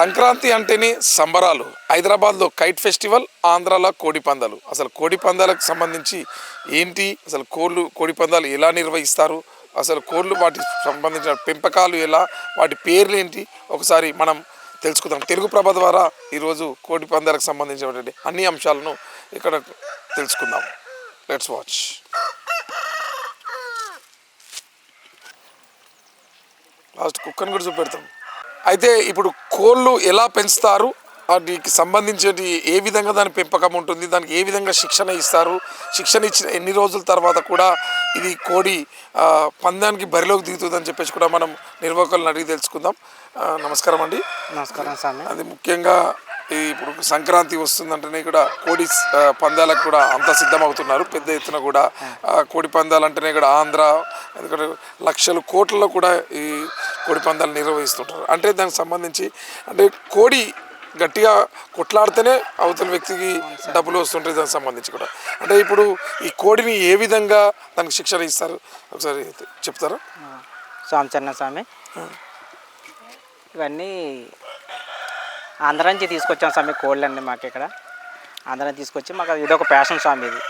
సంక్రాంతి అంటేనే సంబరాలు. హైదరాబాద్లో కైట్ ఫెస్టివల్ ఆంధ్రాలో కోడిపందాలు అసలు కోడిపందాలకు సంబంధించి ఏంటి? అసలు కోళ్ళు కోడిపందాలు ఎలా నిర్వహిస్తారు? అసలు కోళ్ళు వాటికి సంబంధించిన పెంపకాలు ఎలా? వాటి పేర్లు ఏంటి? ఒకసారి మనం తెలుసుకుందాం. తెలుగు ప్రభ ద్వారా ఈరోజు కోడి పందాలకు సంబంధించినటువంటి అన్ని అంశాలను ఇక్కడ తెలుసుకుందాం. లెట్స్ వాచ్ లాస్ట్ కుక్కను కూడా చూపెడతాం. అయితే ఇప్పుడు కోళ్ళు ఎలా పెంచుతారు? వాటికి సంబంధించి ఏ విధంగా దాని పెంపకం ఉంటుంది? దానికి ఏ విధంగా శిక్షణ ఇస్తారు? శిక్షణ ఇచ్చిన ఎన్ని రోజుల తర్వాత కూడా ఇది కోడి పందానికి బరిలోకి దిగుతుందని చెప్పేసి కూడా మనం నిర్వాహకులను అడిగి తెలుసుకుందాం. నమస్కారం అండి. నమస్కారం స్వామి అది ముఖ్యంగా ఇప్పుడు సంక్రాంతి వస్తుందంటేనే కూడా కోడి పందాలకు కూడా అంతా సిద్ధమవుతున్నారు. పెద్ద ఎత్తున కూడా కోడి పందాలు అంటేనే కూడా ఆంధ్ర ఎందుకంటే లక్షలు కోట్లలో కూడా ఈ కోడి పందాలు నిర్వహిస్తుంటారు. అంటే దానికి సంబంధించి అంటే కోడి గట్టిగా కొట్లాడితేనే అవతల వ్యక్తికి డబ్బులు వస్తుంటాయి దానికి సంబంధించి కూడా. అంటే ఇప్పుడు ఈ కోడిని ఏ విధంగా దానికి శిక్షణ ఇస్తారు? ఒకసారి చెప్తారా? స్వామి చిన్న స్వామి ఇవన్నీ ఆంధ్ర నుంచి తీసుకొచ్చాం స్వామి కోళ్ళు అండి మాకు ఇక్కడ. ఆంధ్ర నుంచి తీసుకొచ్చి మాకు ఇది ఒక ప్యాషన్ స్వామి ఇది.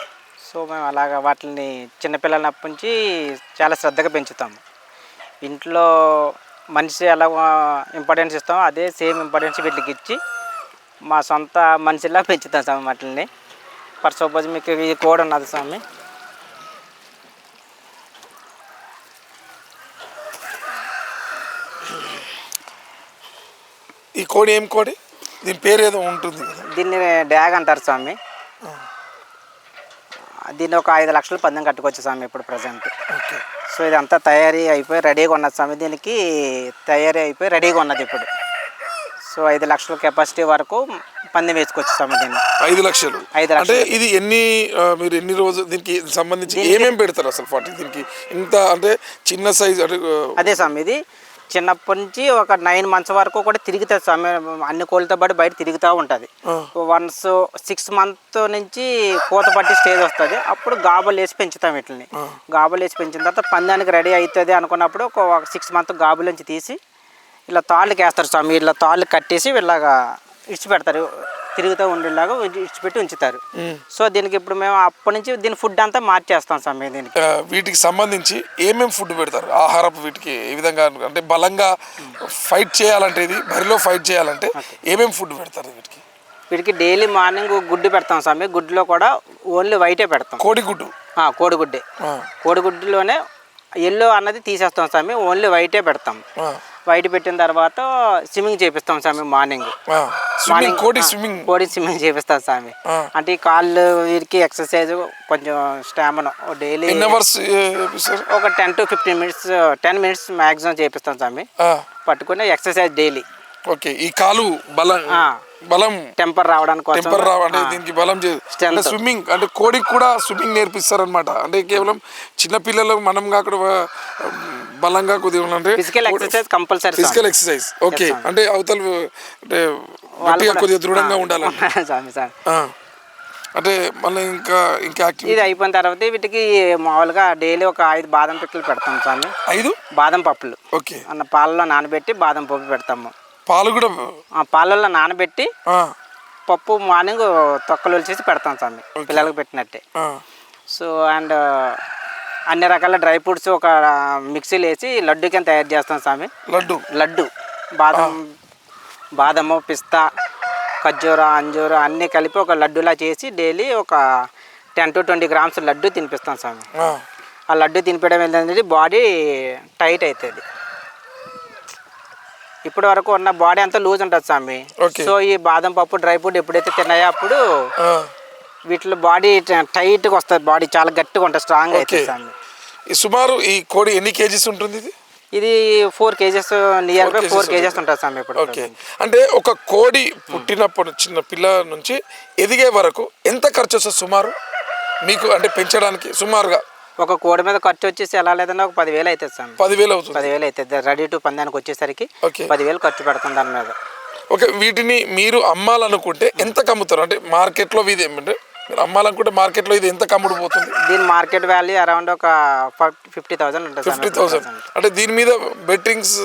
సో మేము అలాగా వాటిని చిన్నపిల్లలప్పటి నుంచి చాలా శ్రద్ధగా పెంచుతాము. ఇంట్లో మనిషి ఎలా ఇంపార్టెన్స్ ఇస్తామో అదే సేమ్ ఇంపార్టెన్స్ వీటికి ఇచ్చి మా సొంత మనిషిలా పెంచుతాం స్వామి వాటిని ఫర్ సపోజ్ మీకు ఇది కోడి ఉన్నది స్వామి. ఈ కోడి ఏం కోడి? దీని పేరు ఏదో ఉంటుంది కదా. దీన్ని డ్యాగ్ అంటారు స్వామి. దీన్ని ఒక ఐదు లక్షలు పందెం కట్టుకోవచ్చు స్వామి ఇప్పుడు ప్రజెంట్. ఓకే. సో ఇదంతా తయారీ అయిపోయి రెడీగా ఉన్నది స్వామి. దీనికి తయారీ అయిపోయి రెడీగా ఉన్నది ఇప్పుడు. సో ఐదు లక్షల కెపాసిటీ వరకు పందెం వేసుకోవచ్చు స్వామి దీన్ని. ఐదు లక్షలు. ఐదు అంటే లక్షలు. ఇది ఎన్ని ఆ, మీరు ఎన్ని రోజులు దీనికి సంబంధించి ఏమేమి పెడతారు అసలు ఫార్టీ? దీనికి ఇంత అంటే చిన్న సైజ్ అంటే ఆ, అదే స్వామి ఇది చిన్నప్పటి నుంచి ఒక నైన్ మంత్స్ వరకు కూడా తిరుగుతుంది స్వామి అన్ని కోళ్ళతో పాటు బయట తిరుగుతూ ఉంటుంది. వన్స్ సిక్స్ మంత్ నుంచి పూత పట్టి స్టేజ్ వస్తుంది. అప్పుడు గాబులు వేసి పెంచుతాం వీటిని గాబులు వేసి పెంచిన తర్వాత పందానికి రెడీ అవుతుంది అనుకున్నప్పుడు ఒక సిక్స్ మంత్ గాబుల నుంచి తీసి ఇలా తాళ్ళకి వేస్తారు స్వామి. ఇలా తాళ్ళు కట్టేసి ఇలాగా ఇడిచి పెడతారు తిరుగుతూ ఉండేలాగా ఇడిచిపెట్టి ఉంచుతారు. సో దీనికి ఇప్పుడు మేము అప్పటి నుంచి దీని ఫుడ్ అంతా మార్చేస్తాం స్వామి దీనికి. వీటికి సంబంధించి ఏమేమి ఫుడ్ పెడతారు? ఆహారపు వీటికి ఏ విధంగా అంటే బలంగా ఫైట్ చేయాలంటే ఇది బరిలో ఫైట్ చేయాలంటే ఏమేమి ఫుడ్ పెడతారు వీటికి? వీటికి డైలీ మార్నింగ్ గుడ్డు పెడతాం స్వామి గుడ్డులో కూడా ఓన్లీ వైటే పెడతాం. కోడిగుడ్డే. ఆ, కోడిగుడ్డులోనే ఎల్లో అన్నది తీసేస్తాం స్వామి ఓన్లీ వైటే పెడతాం. వైట్ పెట్టిన తర్వాత స్విమ్మింగ్ చేపిస్తాం స్వామి మార్నింగ్ స్విమ్మింగ్ కోడి స్విమ్మింగ్. కోడి స్విమ్మింగ్ చేపిస్తాం స్వామి. అంటే ఈ కాళ్ళు వీరికి ఎక్సర్సైజ్ కొంచెం స్టామినా. డైలీ అవర్స్ ఒక ten to fifteen minutes ten minutes maximum చేపిస్తాం స్వామి. పట్టుకుని ఎక్సర్సైజ్ డైలీ. ఓకే ఈ కాలు బలం. బలం. టెంపర్ రావడానికి టెంపర్ రావు అంటే దీనికి బలం. అంటే స్విమ్మింగ్ అంటే కోడికి కూడా స్విమ్మింగ్ నేర్పిస్తారనమాట అంటే కేవలం చిన్న పిల్లలు మనం కాకుండా బలంగా కొద్దిగా అంటే physical exercise compulsory physical exercise okay అంటే అవతల అంటే గట్టిగా కొద్దిగా దృఢంగా ఆ. అంటే మళ్ళీ ఇంకా ఇంకా ఇది అయిపోయిన తర్వాత వీటికి మామూలుగా డైలీ ఒక ఐదు బాదం పిక్కలు పెడతాం స్వామి. ఐదు? బాదం పప్పులు. ఓకే అన్న పాలలో నానబెట్టి బాదం పప్పు పెడతాము. పాలు కూడా ఆ పాలల్లో నానబెట్టి పప్పు మార్నింగ్ తొక్కలు వచ్చేసి పెడతాం స్వామి పిల్లలకు పెట్టినట్టే. సో అండ్ అన్ని రకాల డ్రై ఫ్రూట్స్ ఒక మిక్సీలో వేసి లడ్డు కింద తయారు చేస్తాం స్వామి. లడ్డు? లడ్డు. బాదం బాదము పిస్తా ఖర్జూర అంజూర అన్నీ కలిపి ఒక లడ్డులా చేసి డైలీ ఒక ten to twenty grams laddu తినిపిస్తాం స్వామి. ఆ, ఆ లడ్డు తినిపించడం ఏంటంటే బాడీ టైట్ అవుతుంది ఇప్పటి వరకు ఉన్న బాడీ అంతా లూజ్ ఉంటుంది స్వామి. సో ఈ బాదం పప్పు డ్రై ఫ్రూట్ ఎప్పుడైతే తిన్నాయో అప్పుడు. వీటిలో బాడీ టైట్గా వస్తుంది బాడీ చాలా గట్టిగా ఉంటుంది స్ట్రాంగ్. అవుతుంది స్వామి. సుమారు ఈ కోడి ఎన్ని కేజీస్ ఉంటుంది ఇది? ఇది four KGs nearby four KGs ఉంటుంది. స్వామి ఇప్పుడు ఓకే అంటే ఒక కోడి పుట్టినప్పుడు చిన్న పిల్ల నుంచి ఎదిగే వరకు ఎంత ఖర్చు వస్తుంది సుమారు? మీకు అంటే పెంచడానికి సుమారుగా? ఒక కోడి మీద ఖర్చు వచ్చేసి ఎలా లేదన్నా ఒక పదివేలు అవుతుంది స్వామి పదివేలు అవుతుంది. పదివేలు అవుతుంది. రెడీ టు పందానికి వచ్చేసరికి పదివేలు ఖర్చు పెడుతుంది దాని మీద. ఓకే వీటిని మీరు అమ్మాలనుకుంటే ఎంత అమ్ముతారు అంటే మార్కెట్లో ఇది ఏమంటే మీరు అమ్మాలనుకుంటే మార్కెట్లో ఇది ఎంత కమ్ముడు పోతుంది? దీని మార్కెట్ వాల్యూ అరౌండ్ ఒక ఫిఫ్టీ థౌసండ్ ఉంటుంది ఫిఫ్టీ థౌసండ్. అంటే దీని మీద బెట్టింగ్స్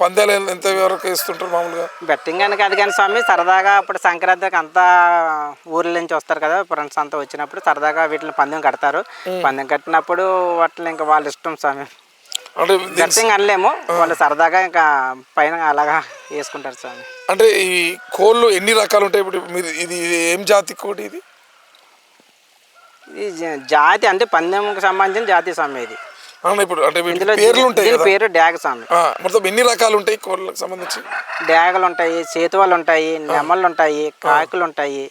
పందాలు ఎంత వరకు వేస్తుంటారు మామూలుగా? బెట్టింగ్ అని కాదు కానీ స్వామి సరదాగా ఇప్పుడు సంక్రాంతికి అంతా ఊర్ల నుంచి వస్తారు కదా ఫ్రెండ్స్ అంతా వచ్చినప్పుడు సరదాగా వీటిని పందెం కడతారు. పందెం కట్టినప్పుడు వాటిని ఇంకా వాళ్ళ ఇష్టం స్వామి. అంటే అనలేము. వాళ్ళు సరదాగా ఇంకా పైన అలాగా వేసుకుంటారు స్వామి. అంటే ఈ కోళ్ళు ఎన్ని రకాలు ఉంటాయి? ఇప్పుడు మీరు ఇది ఏం జాతి కోడి ఇది? ఇది జాతి అంటే పందెంకి సంబంధించిన జాతి స్వామి ఇది. ఇప్పుడు అంటే ఇందులో పేర్లు ఉంటాయి దీని పేరు డ్యాగ స్వామి. మొత్తం ఎన్ని రకాలు ఉంటాయి కోళ్ళకి సంబంధించి? డ్యాగలు ఉంటాయి చేతువాలు ఉంటాయి నెమళ్ళు ఉంటాయి కాకులు ఉంటాయి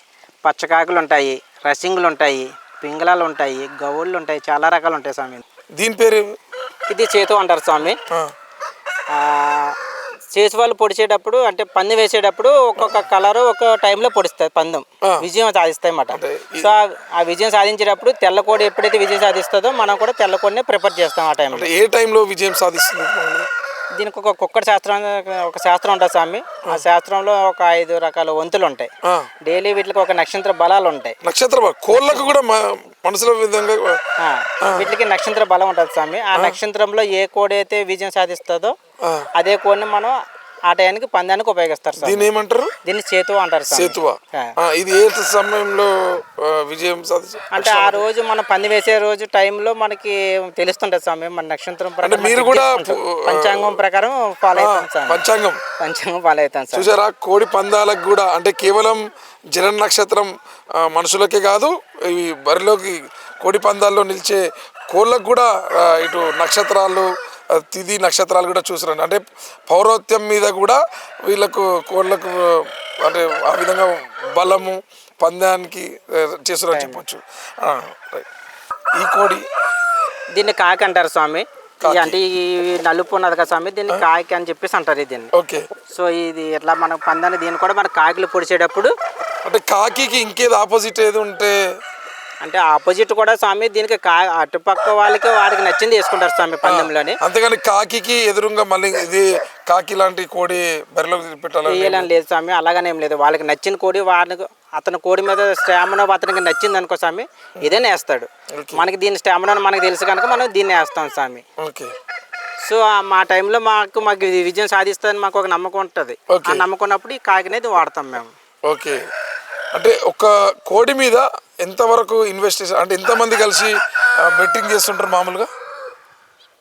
పచ్చకాకులు ఉంటాయి రసింగులు ఉంటాయి పింగళాలు ఉంటాయి గౌళ్ళు ఉంటాయి చాలా రకాలు ఉంటాయి స్వామి. దీని పేరు ఇది చేతు అంటారు స్వామి. ఆ, చేతువాళ్ళు పొడిచేటప్పుడు అంటే పందెం వేసేటప్పుడు ఒక్కొక్క కలర్ ఒక టైంలో పొడుస్తుంది పందెం. విజయం సాధిస్తాయి అన్నమాట సో ఆ- విజయం సాధించేటప్పుడు తెల్లకోడి ఎప్పుడైతే విజయం సాధిస్తుందో మనం కూడా తెల్లకోడినే ప్రిపేర్ చేస్తాం ఆ టైంలో. ఏ టైంలో విజయం సాధిస్తుంది? దీనికి ఒక కుక్కడి శాస్త్రం ఒక శాస్త్రం ఉంటుంది స్వామి. ఆ శాస్త్రంలో ఒక ఐదు రకాల వంతులు ఉంటాయి డైలీ వీటికి ఒక నక్షత్ర బలాలు ఉంటాయి నక్షత్ర కోళ్ళకు కూడా మనసులో విధంగా వీటికి నక్షత్ర బలం ఉంటుంది స్వామి. ఆ నక్షత్రంలో ఏ కోడి అయితే విజయం సాధిస్తుందో అదే కోడిని మనం ఆ టయానికి పందానికి ఉపయోగిస్తారు స్వామి దీన్ని ఏమంటారు దీన్ని చేతు అంటారు స్వామి సేతువ. ఆ. ఇది ఏ సమయంలో ఆ, విజయం సాధించి అంటే ఆ రోజు మనం పంది వేసే రోజు టైంలో మనకి తెలుస్తుంటది స్వామి మన నక్షత్రం ప్రకారం మీరు కూడా. పు- పంచాంగం ప్రకారం ఫాలో అవుతాం స్వామి పంచాంగం. పంచాంగం ఫాలో అవుతాం సార్. చూసారా? కోడి పందాలకు కూడా అంటే కేవలం జన నక్షత్రం ఆ, మనుషులకే కాదు ఈ బరిలోకి కోడి పందాల్లో నిలిచే కోళ్ళకు కూడా ఆ, ఇటు నక్షత్రాలు తిథి నక్షత్రాలు కూడా చూసారండి. అంటే పౌరోత్యం మీద కూడా వీళ్ళకు కోళ్ళకు అంటే ఆ విధంగా బలము పందానికి ఆ, చేస్తున్నారని చెప్పొచ్చు. ఈ కోడి. దీన్ని కాకి అంటారు స్వామి. అంటే ఈ నలుపు ఉన్నది కదా స్వామి దీన్ని కాకి అని చెప్పేసి అంటారు దీన్ని. ఓకే. సో ఇది ఇట్లా మనం పందాన్ని దీన్ని కూడా మన కాకిలు పొడిచేటప్పుడు అంటే కాకికి ఇంకేది ఆపోజిట్ ఏది ఉంటే అంటే ఆపోజిట్ కూడా స్వామి దీనికి కా అటుపక్క వాళ్ళకి వాడికి నచ్చింది వేసుకుంటారు స్వామి పందెంలోని. అంతేగాని కాకికి ఎదురుగా మళ్ళీ ఇది కాకి లాంటి కోడి బరిలోకి పెట్టాలని వేయాలని లేదు స్వామి అలాగనే ఏం లేదు. వాళ్ళకి నచ్చిన కోడి వాడికి అతని కోడి మీద స్టామినా అతనికి నచ్చింది అనుకో స్వామి ఇదేనే వేస్తాడు మనకి దీని స్టామినా మనకి తెలుసు కనుక మనం దీన్ని వేస్తాం స్వామి. ఓకే. సో మా టైంలో మాకు మాకు ఇది విజయం సాధిస్తుందని మాకు ఒక నమ్మకం ఉంటుంది. ఆ నమ్మకం ఉన్నప్పుడు ఈ కాకినేది వాడతాం మేము. ఓకే. అంటే ఒక కోడి మీద ఎంతవరకు ఇన్వెస్ట్ చేశారు అంటే ఎంతమంది కలిసి బెట్టింగ్ చేస్తుంటారు మామూలుగా?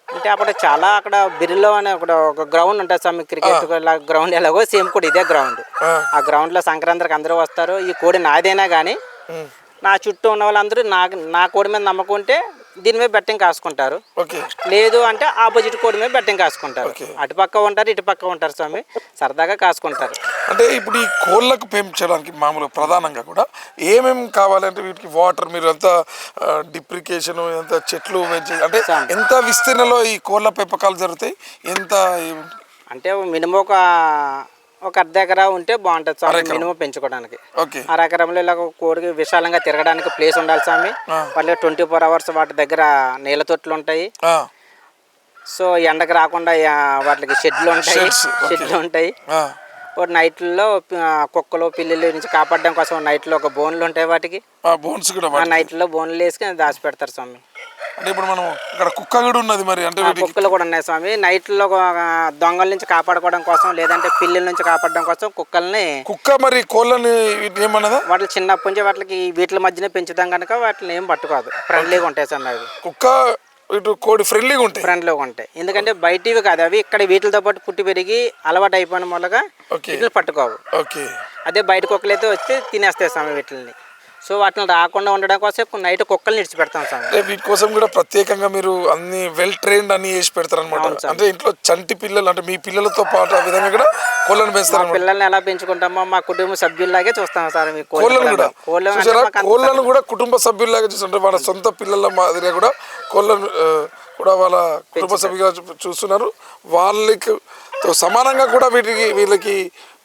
అంటే అప్పుడు చాలా అక్కడ బిర్లో అనే అక్కడ ఒక గ్రౌండ్ ఉంటుంది స్వామి క్రికెట్ గ్రౌండ్ ఎలాగో సేమ్ కూడా ఇదే గ్రౌండ్ ఆ, గ్రౌండ్లో సంక్రాంతికి అందరూ వస్తారు. ఈ కోడి నాదైనా కానీ నా చుట్టూ ఉన్న వాళ్ళందరూ నా నా కోడి మీద నమ్మకం ఉంటే దీని మీద బెట్టింగ్ కాసుకుంటారు. ఓకే. లేదు అంటే ఆపోజిట్ కోడి మీద బెట్టింగ్ కాసుకుంటారు. అటుపక్క ఉంటారు ఇటుపక్క ఉంటారు స్వామి. సరదాగా కాసుకుంటారు. అంటే ఇప్పుడు ఈ కోళ్ళకు పెంచడానికి మామూలుగా ప్రధానంగా కూడా ఏమేమి కావాలంటే వీటికి వాటర్ మీరు ఎంత డిప్రికేషన్ ఎంత చెట్లు పెంచే అంటే ఎంత విస్తీర్ణలో ఈ కోళ్ళ పెంపకాలు జరుగుతాయి? ఎంత అంటే మినిమం ఒక ఒక అర్ధ ఎకరా ఉంటే బాగుంటుంది స్వామి మినిమం పెంచుకోవడానికి. అర ఎకరంలో ఇలా కోడికి విశాలంగా తిరగడానికి ప్లేస్ ఉండాలి స్వామి. వాళ్ళకి ట్వంటీ ఫోర్ అవర్స్ వాటి దగ్గర నీళ్ళ తొట్లు ఉంటాయి. సో ఎండకు రాకుండా వాటికి షెడ్లు ఉంటాయి. షెడ్లు ఉంటాయి. నైట్లో కుక్కలు పిల్లుల నుంచి కాపాడడం కోసం నైట్లో ఒక బోన్లు ఉంటాయి వాటికి. ఆ బోన్స్ కూడా ఆ వాటి- నైట్లో బోన్లు వేసుకొని దాచి పెడతారు స్వామి. అంటే ఇప్పుడు మనం ఇక్కడ కుక్క కూడా ఉన్నది మరి అంటే కుక్కలు కూడా ఉన్నాయి స్వామి. నైట్లో దొంగల నుంచి కాపాడుకోవడం కోసం లేదంటే పిల్లుల నుంచి కాపాడడం కోసం కుక్కల్ని కుక్క మరి కోళ్ళని ఏమన్నదా? వాటిని చిన్నప్పటి నుంచి వాటికి వీటి మధ్యనే పెంచుతాం కనుక వాటిని ఏం పట్టుకోదు. ఫ్రెండ్లీగా ఉంటాయి స్వామి అవి. కుక్క ఇటు కోడి ఫ్రెండ్లీగా ఉంటాయి? ఫ్రెండ్లీగా ఉంటాయి. ఎందుకంటే బయటివి కాదు అవి. ఇక్కడ వీటితో పాటు పుట్టి పెరిగి అలవాటు అయిపోయిన మూలగా వీటిని పట్టుకోవు. ఓకే. అదే బయట కుక్కలు అయితే వచ్చి తినేస్తాయి స్వామి వీటిని సో వాటిని రాకుండా ఉండడం కోసం నైట్ కుక్కల్ని ఇడిచిపెడతాం స్వామి అంటే వీటి కోసం కూడా ప్రత్యేకంగా మీరు అన్ని వెల్ ట్రైన్డ్ అన్ని వేసి పెడతారనమాట అంటే ఇంట్లో చంటి పిల్లలు అంటే మీ పిల్లలతో పాటు ఆ విధంగా కూడా కోళ్ళని పెంచుతారనమాట పిల్లల్ని ఎలా పెంచుకుంటామో మా కుటుంబ సభ్యుల్లాగే చూస్తాం సార్ మీ కోళ్ళను కూడా. కోళ్ళను కూడా కుటుంబ సభ్యుల్లాగా చూస్తుంటారు వాళ్ళ సొంత పిల్లల మాదిరిగా కూడా కోళ్ళను కూడా వాళ్ళ కుటుంబ సభ్యులుగా చూస్తున్నారు. వాళ్ళకి సమానంగా కూడా వీటికి వీళ్ళకి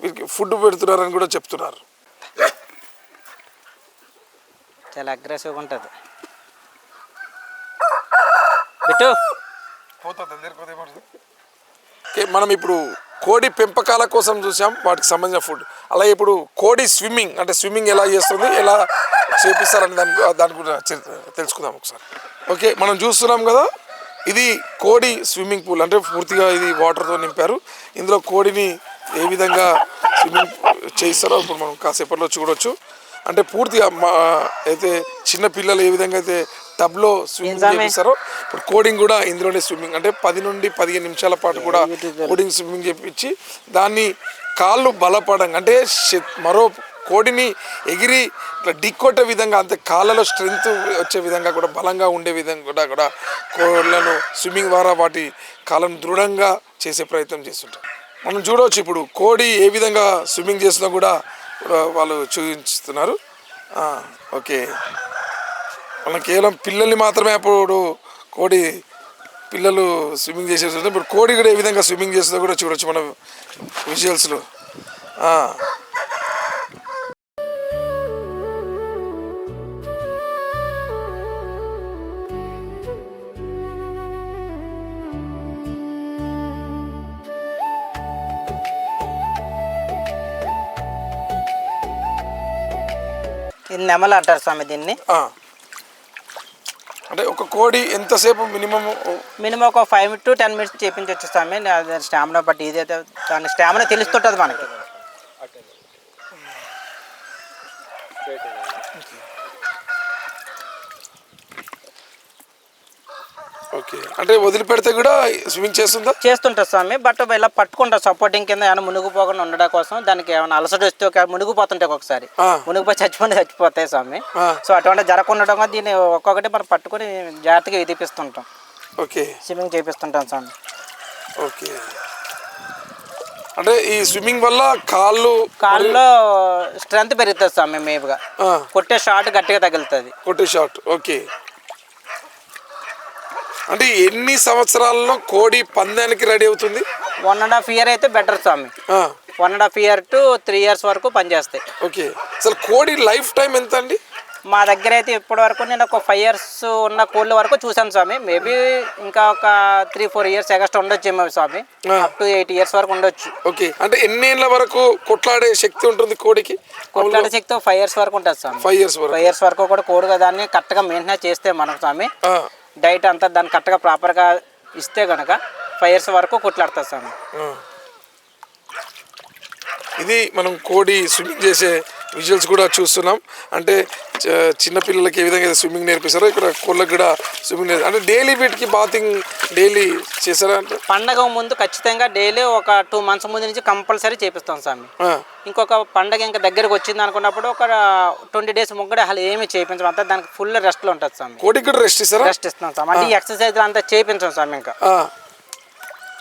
వీటికి ఫుడ్ పెడుతున్నారని కూడా చెప్తున్నారు. చాలా అగ్రెసివ్గా ఉంటుంది. బిట్టు. ఓకే మనం ఇప్పుడు కోడి పెంపకాల కోసం చూసాం వాటికి సంబంధించిన ఫుడ్ అలాగే ఇప్పుడు కోడి స్విమ్మింగ్ అంటే స్విమ్మింగ్ ఎలా చేస్తుంది ఎలా చేపిస్తారని దాని దాని గురించి తెలుసుకుందాం ఒకసారి. ఓకే మనం చూస్తున్నాం కదా ఇది కోడి స్విమ్మింగ్ పూల్ అంటే పూర్తిగా ఇది వాటర్తో నింపారు. ఇందులో కోడిని ఏ విధంగా స్విమ్మింగ్ చేయిస్తారో ఇప్పుడు మనం కాసేపట్లో చూడొచ్చు. అంటే పూర్తిగా మా అయితే చిన్న పిల్లలు ఏ విధంగా అయితే టబ్లో స్విమ్మింగ్ చేపిస్తారో ఇప్పుడు కోడింగ్ కూడా ఇందులోనే స్విమ్మింగ్ అంటే పది నుండి పదిహేను నిమిషాల పాటు కూడా కోడింగ్ స్విమ్మింగ్ చేపించి దాన్ని కాళ్ళు బలపడంగా అంటే మరో కోడిని ఎగిరి ఇట్లా ఢీకొట్టే విధంగా అంతే కాళ్ళలో స్ట్రెంగ్త్ వచ్చే విధంగా కూడా బలంగా ఉండే విధంగా కూడా కూడా కోళ్ళను స్విమ్మింగ్ ద్వారా వాటి కాళ్ళను దృఢంగా చేసే ప్రయత్నం చేస్తుంటారు. మనం చూడవచ్చు ఇప్పుడు కోడి ఏ విధంగా స్విమ్మింగ్ కూడా కూడా వాళ్ళు చూపిస్తున్నారు ఓకే. మనం కేవలం పిల్లల్ని మాత్రమే అప్పుడు కోడి పిల్లలు స్విమ్మింగ్ చేసేది ఇప్పుడు కోడి కూడా ఏ విధంగా స్విమ్మింగ్ చేస్తుందో కూడా చూడొచ్చు మనం విజువల్స్లో. నెమలు అంటారు స్వామి దీన్ని. అంటే ఒక కోడి ఎంతసేపు మినిమం మినిమం ఒక ఫైవ్ టు టెన్ మినిట్స్ చేపించవచ్చు స్వామి. స్టామినా బట్టి ఇదైతే దాని స్టామినా తెలుస్తుంటుంది మనకి. ఓకే. అంటే వదిలిపెడితే కూడా స్విమ్మింగ్ చేస్తుందా? చేస్తుంటుంది స్వామి బట్ ఇలా పట్టుకుంటారు సపోర్టింగ్ కింద ఏమైనా మునిగిపోకుండా ఉండడం కోసం దానికి ఏమైనా అలసట వస్తే ఒక మునిగిపోతుంటాయి ఒకసారి. మునిగిపోయి చచ్చిపోయి చచ్చిపోతాయి స్వామి. సో అటువంటి జరగకుండా ఉండడం వల్ల దీన్ని ఒక్కొక్కటి మనం పట్టుకొని జాగ్రత్తగా విధిపిస్తుంటాం. ఓకే. స్విమ్మింగ్ చేపిస్తుంటాం స్వామి. ఓకే. అంటే ఈ స్విమ్మింగ్ వల్ల కాళ్ళు కాళ్ళలో స్ట్రెంత్ పెరుగుతుంది స్వామి మేపుగా. ఆ, కొట్టే షాట్ గట్టిగా తగులుతుంది. కొట్టే షాట్. ఓకే. అంటే ఎన్ని సంవత్సరాలలో కోడి పందానికి రెడీ అవుతుంది? వన్ అండ్ హాఫ్ ఇయర్ అయితే better Swamy. One and half year to three years వరకు పనిచేస్తాయి. ఓకే. అసలు కోడి లైఫ్ టైం ఎంత అండి? మా దగ్గర అయితే ఇప్పటి వరకు నేను ఒక ఫైవ్ ఇయర్స్ ఉన్న కోళ్ళ వరకు చూశాను స్వామి. మేబీ ఇంకా ఒక త్రీ ఫోర్ ఇయర్స్ ఎగస్ట్రా ఉండొచ్చు ఏమో స్వామి. అప్ టు ఎయిట్ ఇయర్స్ వరకు ఉండొచ్చు. ఓకే. అంటే ఎన్నేళ్ళ వరకు కొట్లాడే శక్తి ఉంటుంది కోడికి? కొట్లాడ శక్తి ఫైవ్ ఇయర్స్ వరకు ఉంటుంది స్వామి. ఫైవ్ ఇయర్స్ వరకు. ఫైవ్ ఇయర్స్ వరకు కూడా కోడుగా దాన్ని కరెక్ట్గా మెయింటెనెన్స్ చేస్తే మనకు స్వామి. డైట్ అంతా దాన్ని కరెక్ట్గా ప్రాపర్గా ఇస్తే కనుక ఫైవ్ ఇయర్స్ వరకు కొట్లాడుతుంది స్వామి ఇది మనం కోడి స్విమ్మింగ్ చేసే విజువల్స్ కూడా చూస్తున్నాం. అంటే చ- చిన్న పిల్లలకి ఏ విధంగా స్విమ్మింగ్ నేర్పిస్తారో ఇక్కడ కోళ్ళకి కూడా స్విమ్మింగ్ నేర్పి అంటే డైలీ వీటికి బాతింగ్ డైలీ చేస్తారా? అంటే పండగ ముందు ఖచ్చితంగా డైలీ ఒక టూ మంత్స్ ముందు నుంచి కంపల్సరీ చేపిస్తాం స్వామి. ఇంకొక పండగ ఇంకా దగ్గరకు వచ్చింది అనుకున్నప్పుడు ఒక ట్వంటీ డేస్ ముగ్గడే అసలు ఏమి చేయించం. అంతా దానికి ఫుల్ రెస్ట్లో ఉంటుంది స్వామి. కోడికి కూడా రెస్ట్ ఇస్తారా? రెస్ట్ ఇస్తున్నాం స్వామి. అంటే ఎక్సర్సైజ్ అంతా చేయించాం స్వామి ఇంకా.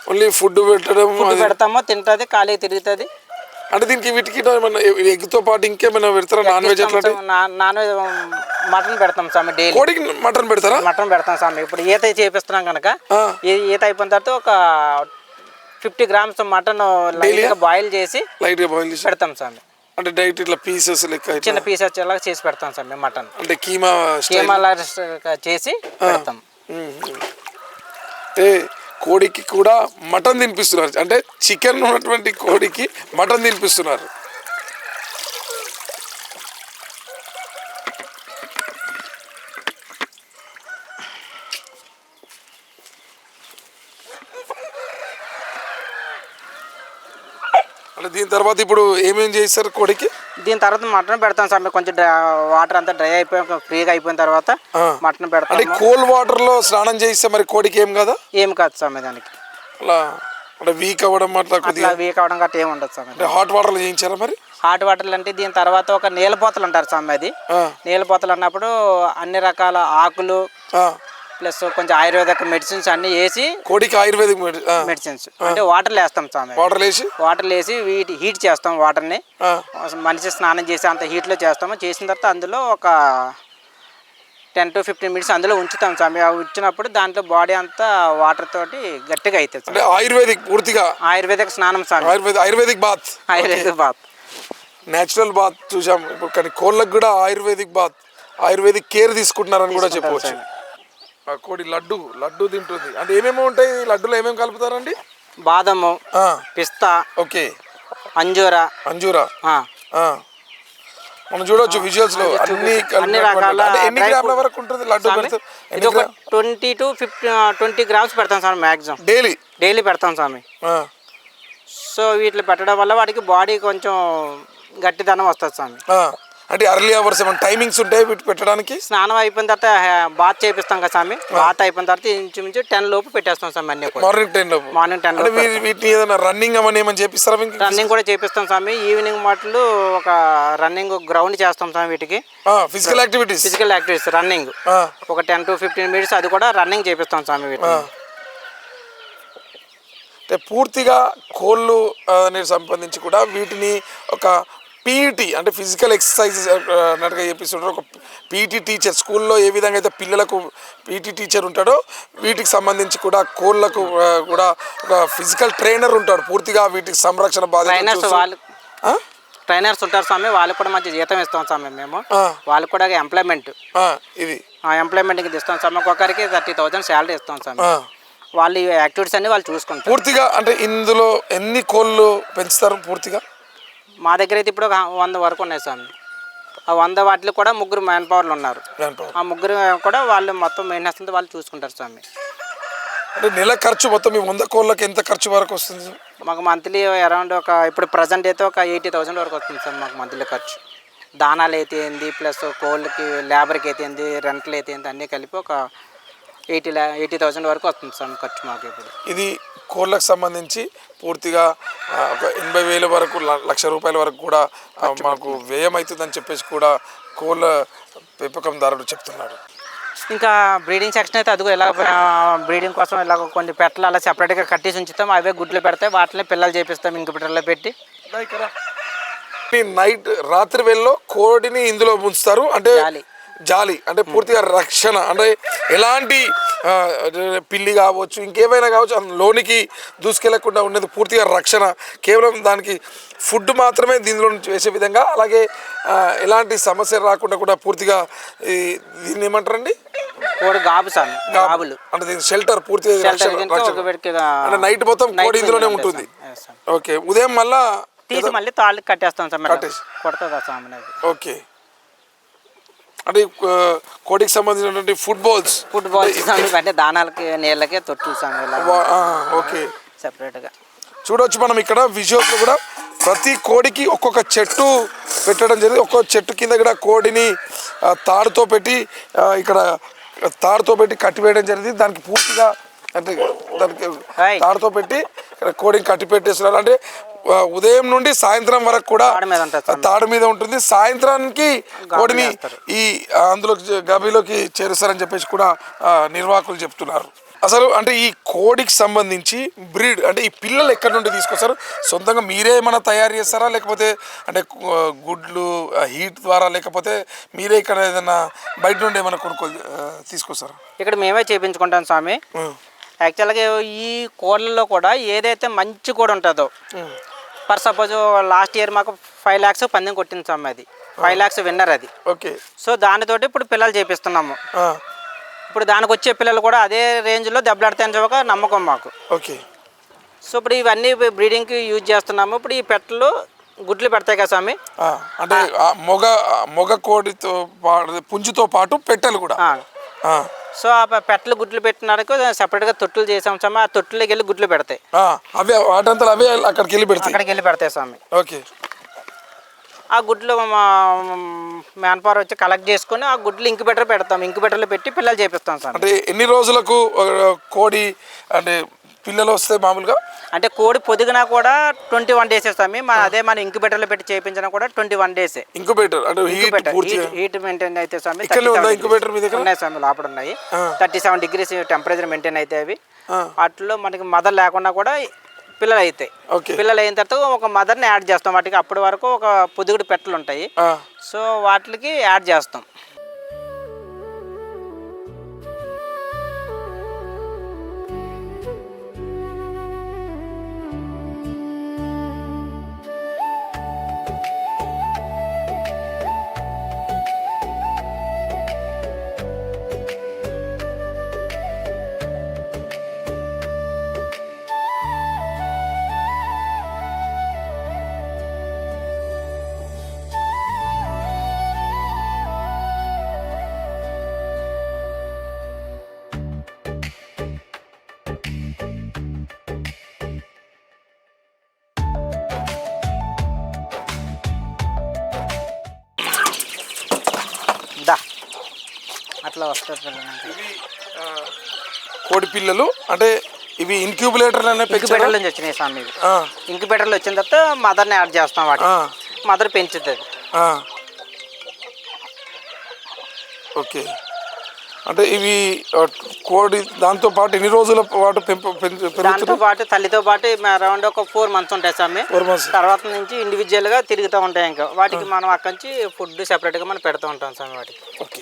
ఓన్లీ ఫుడ్ పెట్టడం ఫుడ్ పెడతామో తింటుంది ఖాళీ తిరుగుతుంది. అంటే దీనికి వీటికి ఏమన్నా ఎగ్తో పాటు ఇంకేమైనా పెడతారా? నాన్ వెజ్ అట్లాంటి నాన్ వెజ్ మటన్ పెడతాం స్వామి డైలీ. కోడికి మటన్ పెడతారా? మటన్ పెడతాం స్వామి. ఇప్పుడు ఈత చేపిస్తున్నాం కనుక ఈత అయిపోయిన తర్వాత ఒక ఫిఫ్టీ గ్రామ్స్ మటన్ లైట్గా బాయిల్ చేసి లైట్గా బాయిల్ చేసి పెడతాం స్వామి. అంటే డైట్ ఇట్లా పీసెస్ లెక్క చిన్న పీసెస్ లాగా చేసి పెడతాం స్వామి మటన్. అంటే కీమా కేమలా చేసి పెడతాం. అంటే కోడికి కూడా మటన్ తినిపిస్తున్నారు. అంటే చికెన్ ఉన్నటువంటి కోడికి మటన్ తినిపిస్తున్నారు అంటే దీని తర్వాత ఇప్పుడు ఏమేం చేస్తారు కోడికి? దీని తర్వాత మటన్ పెడతాం స్వామి కొంచెం డ్రై వాటర్ అంతా డ్రై అయిపోయి ఫ్రీగా అయిపోయిన తర్వాత. మటన్ అంటే పెడతాం కోల్డ్ వాటర్లో స్నానం చేయిస్తే మరి కోడికి ఏం కదా? ఏం కాదు స్వామి దానికి. అలా అంటే వీక్ అవ్వడం అట్లా కొద్దిగా వీక్ అవడం గట్రా ఏమి ఉండదు అంటే హాట్ వాటర్లో చేయించారా మరి? హాట్ వాటర్లు అంటే దీని తర్వాత ఒక నీలపోతలు అంటారు స్వామి అది. ఆ, నీలపోతలు అన్నప్పుడు అన్ని రకాల ఆకులు. ప్లస్ కొంచెం ఆయుర్వేదిక్ మెడిసిన్స్ అన్ని వేసి కోడికి ఆయుర్వేదిక్ మెడిసిన్స్. అంటే వాటర్లో వేస్తాం స్వామి. వాటర్ వేసి వాటర్లో వేసి వీటి హీట్ చేస్తాం వాటర్ని ఆ, మనిషి స్నానం చేసి అంత హీట్లో చేస్తాము. చేసిన తర్వాత అందులో ఒక టెన్ టు ఫిఫ్టీన్ మినిట్స్ అందులో ఉంచుతాం స్వామి. అవి ఉంచినప్పుడు దాంట్లో బాడీ అంతా వాటర్ తోటి గట్టిగా అవుతుంది. అంటే ఆయుర్వేదిక్ పూర్తిగా? ఆయుర్వేదిక్ స్నానం స్వామి. Ayurveda ayurvedic bath ayurvedic bath natural bath చూసాం ఇప్పుడు కానీ కోళ్ళకి కూడా ఆయుర్వేదిక్ బాత్ ఆయుర్వేదిక్ కేర్ తీసుకుంటున్నారని కూడా చెప్పవచ్చు. ఆ కోడి లడ్డు లడ్డు తింటుంది. అంటే ఏమేమి ఉంటాయి? లడ్డులో ఏమేమి కలుపుతారండి? బాదము పిస్తా ఓకే. అంజూరా. అంజూరా. మనం చూడొచ్చు విజువల్స్లో అన్ని అన్ని రకాల ఎన్ని గ్రాముల. వరకు ఉంటుంది లడ్డు పెడతారు ఇది ఒక twenty to fifty twenty grams పెడతాం స్వామి మ్యాక్సిమం డైలీ? డైలీ పెడతాం స్వామి. సో వీటిని పెట్టడం వల్ల వాడికి బాడీ కొంచెం గట్టిదనం వస్తుంది స్వామి. అంటే అర్లీ అవర్స్ ఏమైనా టైమింగ్స్ ఉంటాయి వీటి పెట్టడానికి? స్నానం అయిపోయిన తర్వాత బాత్ చేపిస్తాం కదా స్వామి. బాత్ అయిపోయిన తర్వాత ఇంచుమించు టెన్ లోపు పెట్టేస్తాం స్వామి అన్నీ మార్నింగ్ టెన్ లోపు. మార్నింగ్ టెన్ లోపు. వీటిని ఏదైనా రన్నింగ్ అవన్నీ ఏమైనా చేపిస్తారా రన్నింగ్ కూడా చేపిస్తాం స్వామి. ఈవినింగ్ మాటలు ఒక రన్నింగ్ గ్రౌండ్ చేస్తాం స్వామి వీటికి. Physical activities physical activities running ఒక టెన్ టు ఫిఫ్టీన్ మినిట్స్ అది కూడా రన్నింగ్ చేపిస్తాం స్వామి అంటే పూర్తిగా కోళ్ళు ని సంబంధించి కూడా వీటిని ఒక పీఈటీ అంటే ఫిజికల్ ఎక్సర్సైజ్ అన్నట్టుగా చెప్పిస్తుంటారు. ఒక పీఈటీ టీచర్ స్కూల్లో ఏ విధంగా అయితే పిల్లలకు పీఈటీ టీచర్ ఉంటాడో వీటికి సంబంధించి కూడా కోళ్ళకు ఆ, కూడా ఒక ఫిజికల్ ట్రైనర్ ఉంటాడు. పూర్తిగా వీటికి సంరక్షణ బాధ్యత వాళ్ళు ట్రైనర్స్ ఉంటారు స్వామి. వాళ్ళకి కూడా మంచి జీతం ఇస్తాం స్వామి మేము. ఆ. వాళ్ళకి కూడా ఎంప్లాయ్మెంట్ ఇది. ఎంప్లాయ్మెంట్కి ఇస్తాం స్వామి. ఒక్కొక్కరికి థర్టీ థౌసండ్ శాలరీ ఇస్తాం స్వామి. వాళ్ళు యాక్టివిటీస్ అన్ని వాళ్ళు చూసుకుంటారు. పూర్తిగా అంటే ఇందులో ఎన్ని కోళ్ళు పెంచుతారు పూర్తిగా? మా దగ్గర అయితే ఇప్పుడు ఒక వంద వరకు ఉన్నాయి స్వామి. ఆ వంద వాటిలో కూడా ముగ్గురు మ్యాన్ పవర్లు ఉన్నారు. ఆ ముగ్గురు కూడా వాళ్ళు మొత్తం మెయింటెనెన్స్ అంతా వాళ్ళు చూసుకుంటారు స్వామి. అంటే నెల ఖర్చు మొత్తం ఈ వంద కోళ్ళకి ఎంత ఖర్చు వరకు వస్తుంది? మాకు మంత్లీ అరౌండ్ ఒక ఇప్పుడు ప్రజెంట్ అయితే ఒక ఎయిటీ థౌసండ్ వరకు వస్తుంది సార్ మాకు మంత్లీ ఖర్చు. దానాలు అయితే ఏంది ప్లస్ కోళ్ళకి లేబర్కి అయితే ఏంది రెంట్లు అయితే ఏంది అన్నీ కలిపి ఒక ఎయిటీ ల్యా ఎయిటీ థౌసండ్ వరకు వస్తుంది సార్ ఖర్చు మాకు ఇప్పుడు. ఇది కోళ్ళకు సంబంధించి పూర్తిగా ఒక ఎనభై వేల వరకు లక్ష రూపాయల వరకు కూడా మాకు వ్యయం అవుతుందని చెప్పేసి కూడా కోళ్ళ పెంపకందారుడు చెప్తున్నాడు. ఇంకా బ్రీడింగ్ సెక్షన్ అయితే అదిగో ఇలా బ్రీడింగ్ కోసం ఇలా కొన్ని పెట్టలు అలా సెపరేట్గా కట్టేసి ఉంచుతాం. అవే గుడ్లు పెడతాయి వాటిని పిల్లలు చేపిస్తాం ఇంక్యుబేటర్లో పెట్టి. నైట్ రాత్రి వేళలో కోడిని ఇందులో ఉంచుతారు అంటే జాలి. అంటే పూర్తిగా రక్షణ అంటే ఎలాంటి పిల్లి కావచ్చు ఇంకేమైనా కావచ్చు లోనికి దూసుకెళ్ళకుండా ఉండేది పూర్తిగా రక్షణ. కేవలం దానికి ఫుడ్ మాత్రమే దీనిలో నుంచి వేసే విధంగా అలాగే ఎలాంటి సమస్య రాకుండా కూడా పూర్తిగా దీన్ని ఏమంటారండి? సార్ అంటే దీని షెల్టర్ పూర్తిగా అంటే నైట్ మొత్తం కోడి ఇందులోనే ఇందులో ఉంటుంది. సార్. ఓకే ఉదయం మళ్ళా తీసి మళ్ళీ తాళ్ళకి కట్టేస్తాం సార్ కట్టేసి. సామాన్ అది ఓకే అంటే కోడికి సంబంధించినటువంటి ఫుట్బాల్స్ ఫుట్బాల్ అంటే దానాలకి నీళ్ళకి తొట్టులు ఓకే. సెపరేట్గా చూడొచ్చు మనం ఇక్కడ విజువల్స్ కూడా ప్రతి కోడికి ఒక్కొక్క చెట్టు పెట్టడం జరిగింది. ఒక్కొక్క చెట్టు కింద కూడా కోడిని తాడుతో పెట్టి ఇక్కడ తాడుతో పెట్టి కట్టివేయడం జరిగింది. దానికి పూర్తిగా అంటే దానికి. తాడుతో పెట్టి ఇక్కడ కోడిని కట్టి పెట్టేస్తున్నారు. అంటే ఉదయం నుండి సాయంత్రం వరకు కూడా తాడు మీద ఉంటుంది. సాయంత్రానికి కోడిని. ఈ ఆ, అందులోకి గబీలోకి చేరుస్తారని చెప్పేసి కూడా నిర్వాహకులు చెప్తున్నారు. అసలు అంటే ఈ కోడికి సంబంధించి బ్రీడ్ అంటే ఈ పిల్లలు ఎక్కడి నుండి తీసుకొస్తారు? సొంతంగా మీరే ఏమైనా తయారు చేస్తారా? లేకపోతే అంటే గుడ్లు హీట్ ద్వారా లేకపోతే మీరే ఇక్కడ ఏదైనా బయట నుండి ఏమైనా కొనుక్కోలు ఆ, తీసుకొస్తారా? ఇక్కడ మేమే చేపించుకుంటాం స్వామి. యాక్చువల్గా ఈ కోళ్ళల్లో కూడా ఏదైతే మంచి కోడి ఉంటుందో ఫర్ సపోజ్ లాస్ట్ ఇయర్ మాకు ఫైవ్ ల్యాక్స్ పందెం కొట్టింది స్వామి అది. ఫైవ్ ల్యాక్స్ విన్నర్ అది. ఓకే. సో దానితోటి ఇప్పుడు పిల్లలు చేపిస్తున్నాము. ఇప్పుడు దానికి వచ్చే పిల్లలు కూడా అదే రేంజ్లో దెబ్బలాడతాయని ఒక నమ్మకం మాకు. ఓకే. సో ఇప్పుడు ఇవన్నీ బ్రీడింగ్కి యూజ్ చేస్తున్నాము. ఇప్పుడు ఈ పెట్టలు గుడ్లు పెడతాయి కదా స్వామి? అంటే మొగ మొగ కోడితో పాటు పుంజుతో పాటు పెట్టెలు కూడా. సో ఆ పెట్టలు గుడ్లు పెట్టినానికి సపరేట్గా తొట్టులు చేసాం స్వామి ఆ తొట్టులోకి వెళ్ళి గుడ్లు పెడతాయి. అవే వాటంతా అవే అక్కడికి వెళ్ళి పెడతాయి. అక్కడికి వెళ్ళి పెడతాయి స్వామి. ఓకే. ఆ గుడ్లు మా మ్యాన్ పవర్ వచ్చి కలెక్ట్ చేసుకొని ఆ గుడ్లు ఇంక్యుబేటర్ పెడతాం. ఇంక్యుబేటర్లో పెట్టి పిల్లలు చేపిస్తాం సార్ అంటే ఎన్ని రోజులకు కోడి అంటే పిల్లలు వస్తాయి మామూలుగా? అంటే కోడి పొదిగినా కూడా ట్వంటీ వన్ డేస్ స్వామి. మన అదే మన ఇంక్యుబేటర్లో పెట్టి చేయించినా కూడా ట్వంటీ వన్ డేసే. ఇంక్యుబేటర్ అంటే హీట్ మెయింటైన్ అయితే స్వామి ఇక్కడనే 37 ఉందా degrees. ఇంక్యుబేటర్ మీ దగ్గర? ఉన్నాయి స్వామి లోపల ఉన్నాయి. Thirty seven degrees temperature maintain అయితే అవి. ఆ. వాటిలో మనకి మదర్ లేకుండా కూడా పిల్లలు అవుతాయి ఓకే. పిల్లలు అయిన తర్వాత ఒక మదర్ని యాడ్ చేస్తాం. వాటికి అప్పటి వరకు ఒక పొదుగుడు పెట్టలు ఉంటాయి. సో వాటికి యాడ్ చేస్తాం. అట్లా వస్తారు పిల్లలు కోడి పిల్లలు అంటే ఇవి ఇన్క్యూబులేటర్ ఇంక్యుబేటర్ల నుంచి వచ్చినాయి స్వామి ఇవి. ఇంక్యుబేటర్లు వచ్చిన తర్వాత మదర్ని యాడ్ చేస్తాం వాటి మదర్ పెంచుతుంది. ఓకే. అంటే ఇవి కోడి దాంతో పాటు ఎన్ని రోజుల పాటు దాంతో పాటు తల్లితో పాటు అరౌండ్ ఒక ఫోర్ మంత్స్ ఉంటాయి స్వామి. ఫోర్ మంత్స్ తర్వాత నుంచి ఇండివిజువల్గా తిరుగుతూ ఉంటాయి ఇంకా. వాటికి మనం అక్కడి నుంచి ఫుడ్ సెపరేట్గా మనం పెడుతూ ఉంటాం స్వామి వాటికి. ఓకే.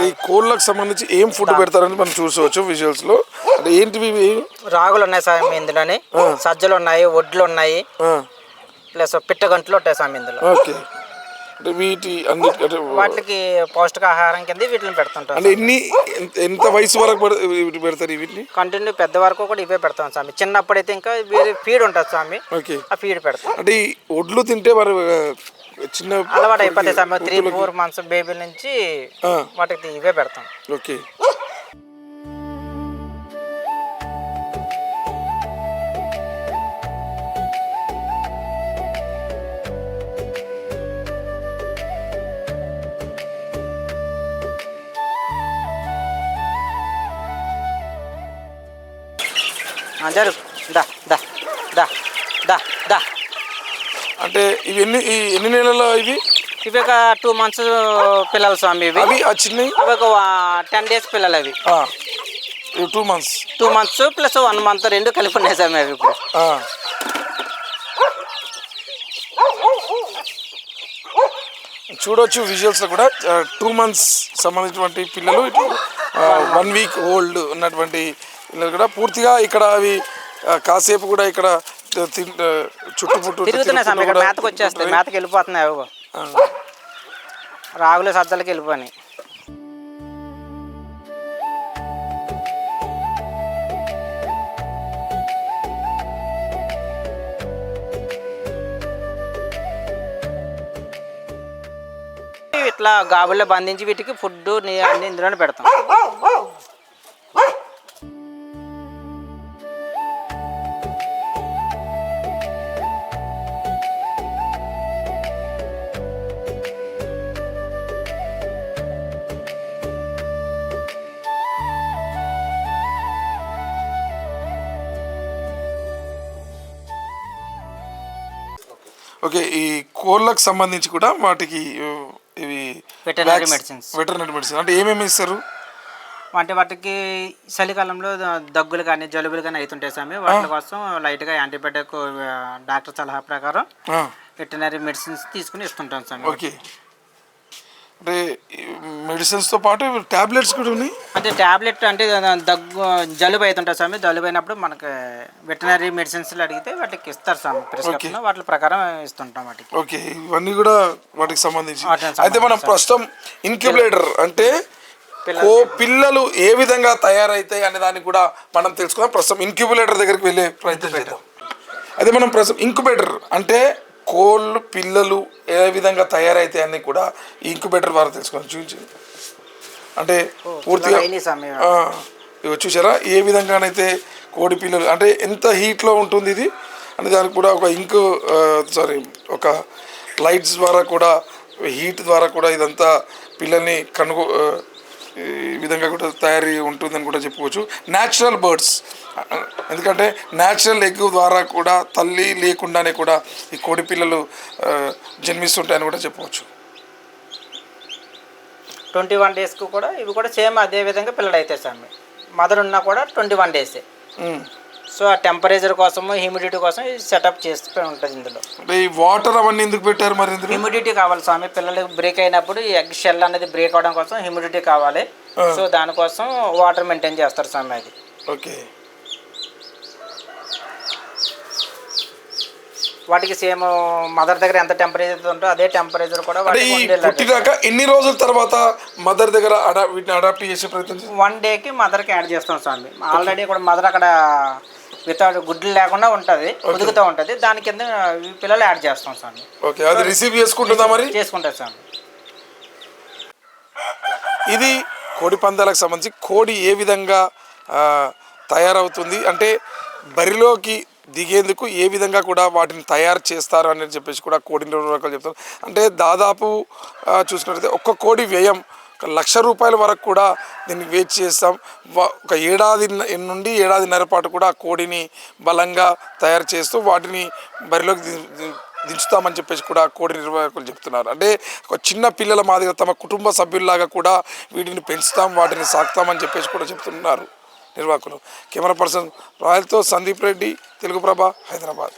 ఈ కోళ్ళకు సంబంధించి ఏం ఫుడ్ పెడతారని మనం చూసుకోవచ్చు విజువల్స్లో. అంటే ఏంటివి ఇవి? రాగులు ఉన్నాయి స్వామి ఇందులోని. సజ్జలు ఉన్నాయి వడ్లు ఉన్నాయి. ప్లస్ పిట్టగంటలు ఉంటాయి స్వామి ఇందులో. ఓకే. అంటే వీటి అన్నిటి అంటే వాటికి పౌష్టికాహారం కింద వీటిని పెడుతుంటాం అంటే ఎన్ని ఎంత- ఎంత వయసు వరకు పెడ- వీటి పెడతారు వీటిని? కంటిన్యూ పెద్ద వరకు కూడా ఇవే పెడతాం స్వామి. చిన్నప్పుడైతే ఇంకా వీరి ఫీడ్ ఉంటుంది స్వామి. ఓకే. ఆ ఫీడ్ పెడతాం. అంటే ఈ ఒడ్లు తింటే మరి ఆ, చిన్న అలవాటు అయిపోతాయి స్వామి త్రీ ఫోర్ మంత్స్ బేబీ నుంచి వాటికి ఇవే పెడతాం. ఓకే. ఆ, అంటే ఇవి ఎన్ని ఈ ఎన్ని నెలల ఇవి? ఇవి ఒక టూ మంత్స్ పిల్లలు స్వామి ఇవి. అవి ఆ చిన్నవి? అవి ఒక టెన్ డేస్ పిల్లలు అవి. Two months. Two months plus one month రెండు కలిపి ఉన్నాయి స్వామి అవి ఇప్పుడు. చూడొచ్చు విజువల్స్లో కూడా టూ మంత్స్ సంబంధించినటువంటి పిల్లలు ఇటు వన్ వీక్ ఓల్డ్ ఉన్నటువంటి పిల్లలు కూడా పూర్తిగా ఇక్కడ అవి కాసేపు కూడా ఇక్కడ చుట్టుముట్టు తిరుగుతున్నాయి స్వామి ఇక్కడ కూడా మేతకు వచ్చేస్తాయి మేతకి వెళ్ళిపోతున్నాయి అవి. రాగులు సజ్జలకి వెళ్ళిపోయినాయి ఇట్లా గాబుల్లో బంధించి వీటికి ఫుడ్ అన్ని ఇందులోనే పెడతాం కోళ్ళకు సంబంధించి కూడా వాటికి ఇవి వెటర్నరీ మెడిసిన్స్ వెటర్నరీ మెడిసిన్ అంటే ఏమేమి ఇస్తారు? అంటే వాటికి చలికాలంలో దగ్గులు కానీ జలుబులు కానీ అవుతుంటాయి స్వామి. వాటి కోసం లైట్గా యాంటీబయాటిక్ డాక్టర్ సలహా ప్రకారం వెటర్నరీ మెడిసిన్స్ తీసుకుని ఇస్తుంటాం స్వామి. ఓకే. అంటే మెడిసిన్స్తో పాటు టాబ్లెట్స్ కూడా ఉన్నాయి. అంటే టాబ్లెట్ అంటే దగ్గు జలుబు అవుతుంటుంది స్వామి. జలుబు అయినప్పుడు మనకి వెటనరీ మెడిసిన్స్ అడిగితే వాటికి ఇస్తారు స్వామి. ప్రిస్క్రిప్షన్ వాటి ప్రకారం ఇస్తుంటాం వాటికి. ఓకే. ఇవన్నీ కూడా వాటికి సంబంధించి. అయితే మనం ప్రస్తుతం ఇన్క్యుబులేటర్ అంటే కో పిల్లలు ఏ విధంగా తయారైతాయి అనే దాన్ని కూడా మనం తెలుసుకుందాం. ప్రస్తుతం ఇన్క్యుబులేటర్ దగ్గరికి వెళ్ళే ప్రయత్నం చేద్దాం. అయితే మనం ప్రస్తుతం ఇంక్యుబేటర్ అంటే కోళ్ళు పిల్లలు ఏ విధంగా తయారైతాయి అని కూడా ఈ ఇంక్యుబేటర్ ద్వారా తెలుసుకుందాం చూపించింది అంటే పూర్తిగా చూసారా ఏ విధంగానైతే కోడి పిల్లలు అంటే ఎంత హీట్లో ఉంటుంది ఇది? అంటే దానికి కూడా ఒక ఇంక్ సారీ ఒక లైట్స్ ద్వారా కూడా హీట్ ద్వారా కూడా ఇదంతా పిల్లల్ని కనుగో ఈ విధంగా కూడా తయారీ ఉంటుందని కూడా చెప్పుకోవచ్చు. న్యాచురల్ బర్డ్స్ ఎందుకంటే న్యాచురల్ ఎగ్ ద్వారా కూడా తల్లి లేకుండానే కూడా ఈ కోడి పిల్లలు జన్మిస్తుంటాయని కూడా చెప్పవచ్చు ట్వంటీ వన్ డేస్కి కూడా ఇవి కూడా సేమ్ అదే విధంగా పిల్లలు అవుతాయి స్వామి. మదర్ ఉన్నా కూడా ట్వంటీ వన్ డేసే. సో ఆ టెంపరేచర్ కోసం హ్యూమిడిటీ కోసం సెటప్ చేస్తూ ఉంటుంది ఇందులో. అంటే ఈ వాటర్ అవన్నీ ఎందుకు పెట్టారు మరి హ్యూమిడిటీ కావాలి స్వామి. పిల్లలకి బ్రేక్ అయినప్పుడు ఈ ఎగ్ షెల్ అనేది బ్రేక్ అవడం కోసం హ్యూమిడిటీ కావాలి. సో దానికోసం వాటర్ మెయింటైన్ చేస్తారు స్వామి అది. ఓకే. వాటికి సేమ్ మదర్ దగ్గర ఎంత టెంపరేచర్ ఉంటుందో అదే టెంపరేచర్ కూడా పుట్టినాక ఎన్ని రోజుల తర్వాత మదర్ దగ్గర అడా వీటిని అడాప్ట్ చేసే ప్రయత్నం? వన్ డేకి మదర్కి యాడ్ చేస్తాం స్వామి. ఆల్రెడీ కూడా మదర్ అక్కడ వితౌట్ గుడ్లు లేకుండా ఉంటుంది ఉదుకుతూ ఉంటుంది. దాని కింద పిల్లలు యాడ్ చేస్తాం స్వామి ఓకే అది రిసీవ్ చేసుకుంటుందా మరి? చేసుకుంటారు స్వామి ఇది కోడి పందాలకు సంబంధించి కోడి ఏ విధంగా తయారవుతుంది? అంటే బరిలోకి దిగేందుకు ఏ విధంగా కూడా వాటిని తయారు చేస్తారు అని చెప్పేసి కూడా కోడి నిర్వాహకులు చెప్తారు. అంటే దాదాపు ఆ, చూసుకున్నట్లయితే ఒక్క కోడి వ్యయం లక్ష రూపాయల వరకు కూడా దీన్ని వేచి చేస్తాం. ఒక ఏడాది నుండి ఏడాదిన్నర పాటు కూడా కోడిని బలంగా తయారు చేస్తూ వాటిని బరిలోకి దించుతామని చెప్పేసి కూడా కోడి నిర్వాహకులు చెప్తున్నారు. అంటే ఒక చిన్న పిల్లల మాదిరిగా తమ కుటుంబ సభ్యుల్లాగా కూడా వీటిని పెంచుతాం వాటిని సాకుతామని చెప్పేసి కూడా చెప్తున్నారు నిర్వాహకులు. కెమెరా పర్సన్ రాయల్తో సందీప్ రెడ్డి తెలుగు ప్రభ హైదరాబాద్.